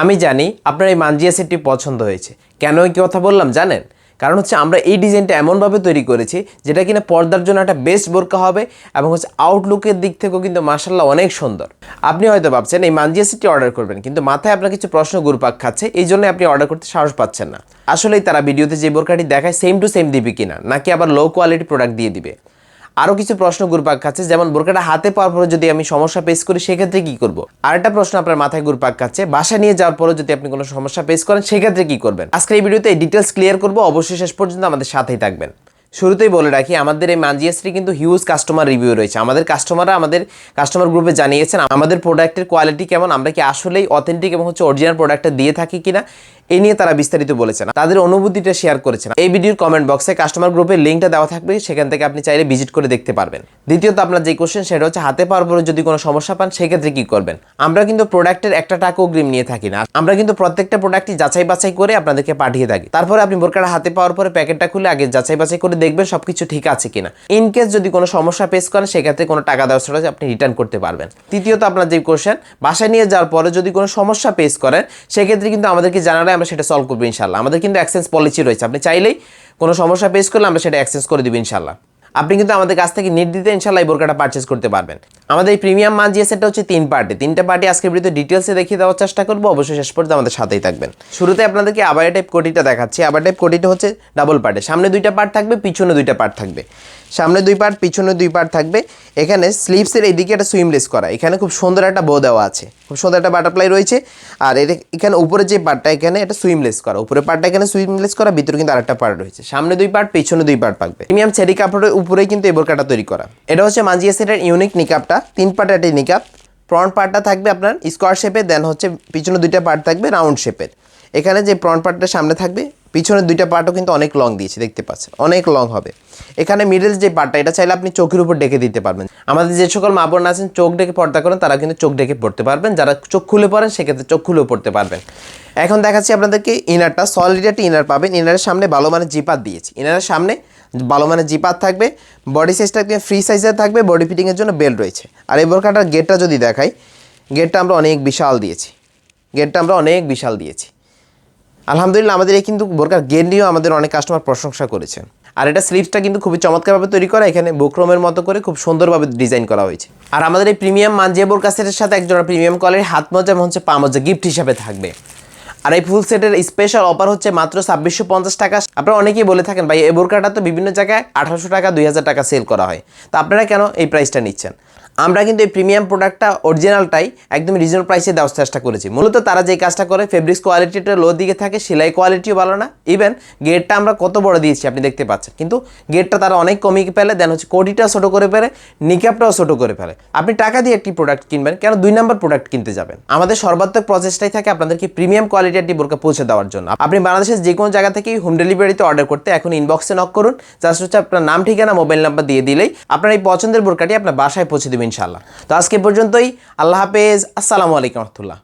আমি জানি আপনার এই মানজিয়া সেটটি পছন্দ হয়েছে। কেন এই কথা বললাম, জানেন? কারণ হচ্ছে আমরা এই ডিজাইনটা এমনভাবে তৈরি করেছি, যেটা কিনা পর্দার জন্য একটা বেস্ট বোরকা হবে এবং হচ্ছে আউটলুকের দিক থেকেও কিন্তু মার্শাল্লাহ অনেক সুন্দর। আপনি হয়তো ভাবছেন, এই মানজিয়া সেটটি অর্ডার করবেন? কিন্তু মাথায় আপনার কিছু প্রশ্ন ঘুরপাক খাচ্ছে, এই জন্য আপনি অর্ডার করতে সাহস পাচ্ছেন না। আসলেই তারা ভিডিওতে যে বোরকাটি দেখায় সেম টু সেম দিবে কিনা? নাকি আবার লো কোয়ালিটি প্রোডাক্ট দিয়ে দিবে? আরও কিছু প্রশ্ন ঘুরপাক খাচ্ছে, যেমন বোরকাটা হাতে পাওয়ার পরে যদি আমি সমস্যা ফেস করি, সেক্ষেত্রে কি করব? আরেকটা প্রশ্ন আপনার মাথায় ঘুরপাক খাচ্ছে বাসা নিয়ে যাওয়ার পরে যদি আপনি কোনো সমস্যা ফেস করেন, সেক্ষেত্রে কি করবেন? আজকের এই ভিডিওতে এই ডিটেলস ক্লিয়ার করব, অবশ্যই শেষ পর্যন্ত আমাদের সাথেই থাকবেন। শুরুতেই বলে রাখি, আমাদের এই মানজিয়াসটি কিন্তু হিউজ কাস্টমার রিভিউ রয়েছে। আমাদের কাস্টমাররা আমাদের কাস্টমার গ্রুপে জানিয়েছেন, আমাদের প্রোডাক্টের কোয়ালিটি কেমন, আমরা কি আসলেই অথেন্টিক এবং হচ্ছে অরিজিনাল প্রোডাক্টটা দিয়ে থাকি কিনা? এই নিয়ে তারা বিস্তারিত বলেছেন। তাদের অনুভূতিটা শেয়ার করেছেন। এই ভিডিওর কমেন্ট বক্সে কাস্টমার গ্রুপের লিঙ্কটা দেওয়া থাকবে, সেখান থেকে আপনি চাইলে ভিজিট করে দেখতে পারবেন। দ্বিতীয়ত আপনার যে কোশ্চেন সেটা হচ্ছে হাতে পাওয়ার পরে যদি কোনো সমস্যা পান, সেক্ষেত্রে কি করবেন? আমরা কিন্তু প্রোডাক্টের একটা টাকা অগ্রিম নিয়ে থাকি না। আমরা কিন্তু প্রত্যেকটা প্রোডাক্টই যাচাই বাছাই করে আপনাদেরকে পাঠিয়ে থাকি। তারপরে আপনি বোরকাটা হাতে পাওয়ার পরে প্যাকেটটা খুলে আগে যাচাই বাছাই করে দেখবেন সবকিছু ঠিক আছে কিনা। ইন কেস যদি কোনো সমস্যা ফেস করেন, সেক্ষেত্রে কোনো টাকা দেওয়া ছাড়া আপনি রিটার্ন করতে পারবেন। তৃতীয়ত আপনার যে কোশ্চেন বাসায় নিয়ে যাওয়ার পরে যদি কোনো সমস্যা ফেস করেন, সেক্ষেত্রে কিন্তু আমাদেরকে জানালে আমরা সেটা সলভ করব ইনশাল্লাহ আমাদের কিন্তু এক্সচেঞ্জ পলিসি রয়েছে। আপনি চাইলেই কোনো সমস্যা ফেস করলে আমরা সেটা এক্সচেঞ্জ করে দিব ইনশাল্লাহ আপনি কিন্তু আমাদের কাছ থেকে নিট দিতে ইনশাল্লাহ এই বোরকাটা পারচেস করতে পারবেন। আমাদের এই প্রিমিয়াম জিএস সেটটা হচ্ছে তিন পার্টি তিনটা পার্টি আজকের ভিডিওতে ডিটেলসে দেখিয়ে দেওয়ার চেষ্টা করব। অবশ্যই শেষ পর্যন্ত আমাদের সাথেই থাকবেন। শুরুতে আপনাদেরকে আবার টাইপ কোটিটা দেখাচ্ছি। আবার টাইপ কোটিটা হচ্ছে ডাবল পার্টে সামনে দুইটা পার্ট থাকবে, পিছনে দুইটা পার্ট থাকবে। সামনে দুই পার্ট, পিছনে দুই পার্ট থাকবে। এখানে স্লিভসের এইদিকে একটা সুইমলেস করা। এখানে খুব সুন্দর একটা বো দেওয়া আছে। খুব সুন্দর একটা বাটারফ্লাই রয়েছে। আর এটা এখানে উপরে যে পার্টটা, এখানে এটা সুইমলেস করা। উপরে পার্টটা এখানে সুইমলেস করা, ভিতরে কিন্তু আরেকটা পার্ট রয়েছে। সামনে দুই পার্ট, পিছনে দুই পার্ট পাকবে প্রিমিয়াম চেরি কাপড়ের উপরেই কিন্তু এই বোরকাটা তৈরি করা। এটা হচ্ছে মাঞ্জিয়া সেটের ইউনিক নিকাপটা তিন পার্টের একটা নিকাপ ফ্রন্ট পার্টটা থাকবে আপনার স্কোয়ার শেপের দেন হচ্ছে পিছনে দুইটা পার্ট থাকবে রাউন্ড শেপের এখানে যে ফ্রন্ট পার্টটা সামনে থাকবে পিছনের দুইটা পার্টও কিন্তু অনেক লং দিয়েছে, দেখতে পাচ্ছেন। অনেক লং হবে। এখানে মিডল যে পার্টটা এটা চাইলে আপনি চোখের উপর ডেকে দিতে পারবেন। আমাদের যে সকল মা বোন আছেন, চোখ ডেকে পর্দা করেন, তারা কিন্তু চোখ ডেকে পড়তে পারবেন। যারা চোখ খুলে পড়েন, সেক্ষেত্রে চোখ খুলেও পড়তে পারবেন। এখন দেখাচ্ছি আপনাদেরকে ইনারটা সলিড একটা ইনার পাবেন। ইনারের সামনে ভালো মানে জিপাত দিয়েছি। ইনারের সামনে ভালো মানে জিপাত থাকবে। বডি সাইজটা একদম ফ্রি সাইজের থাকবে। বডি ফিটিংয়ের জন্য বেল্ট রয়েছে। আর এই বোরকাটার গেটটা যদি দেখাই গেটটা আমরা অনেক বিশাল দিয়েছি। গেটটা আমরা অনেক বিশাল দিয়েছি। আলহামদুলিল্লাহ, আমাদের এই কিন্তু বোরকার গেট নিয়েও আমাদের অনেক কাস্টমার প্রশংসা করেছেন আর এটা স্লিভসটা কিন্তু খুবই চমৎকারভাবে তৈরি করা, এখানে বুকরমের মতো করে খুব সুন্দরভাবে ডিজাইন করা হয়েছে। আর আমাদের এই প্রিমিয়াম মানজিয়া বোরকা সেটের সাথে একজোড়া প্রিমিয়াম কোয়ালিটির হাত মজা এবং হচ্ছে পা মোজা গিফট হিসাবে থাকবে। আর এই ফুল সেটের স্পেশাল অফার হচ্ছে মাত্র ছাব্বিশশো পঞ্চাশ টাকা। আপনারা অনেকেই বলে থাকেন, ভাই, এই বোরকাটা তো বিভিন্ন জায়গায় আঠারোশো টাকা, দুই হাজার টাকা সেল করা হয়। তো আপনারা কেন এই প্রাইসটা নিচ্ছেন? আমরা কিন্তু এই প্রিমিয়াম প্রোডাক্টটা অরিজিনালটাই একদম রিজনেবল প্রাইসে দেওয়ার চেষ্টা করেছি। মূলত তারা যে কাজটা করে ফেব্রিক্স কোয়ালিটিটা লো দিকে থাকে, সেলাই কোয়ালিটিও ভালো না। ইভেন গেটটা আমরা কত বড় দিয়েছি আপনি দেখতে পাচ্ছেন। কিন্তু গেটটা তারা অনেক কমিয়ে ফেলে দেন হচ্ছে কোটিটা ছোটো করে ফেলে নিকাপটাও ছোটো করে ফেলে। আপনি টাকা দিয়ে একটি প্রোডাক্ট কিনবেন, কেন দুই নম্বর প্রোডাক্ট কিনতে যাবেন? আমাদের সর্বাত্মক প্রচেষ্টাই থাকে আপনাদেরকে প্রিমিয়াম কোয়ালিটির একটি বোরকা পৌঁছে দেওয়ার জন্য। আপনি বাংলাদেশের যে কোনো জায়গা থেকেই হোম ডেলিভারিতে অর্ডার করতে এখন ইনবক্সে নক করুন। জাস্ট হচ্ছে আপনার নাম, ঠিকানা মোবাইল নাম্বার দিয়ে দিলেই আপনার এই পছন্দের বোরকাটি আপনার বাসায় পৌঁছে দেবেন ইনশাল্লাহ তো আজকে পর্যন্তই আল্লাহ হাফেজ আসসালামু আলাইকুম রহমতুল্লাহ।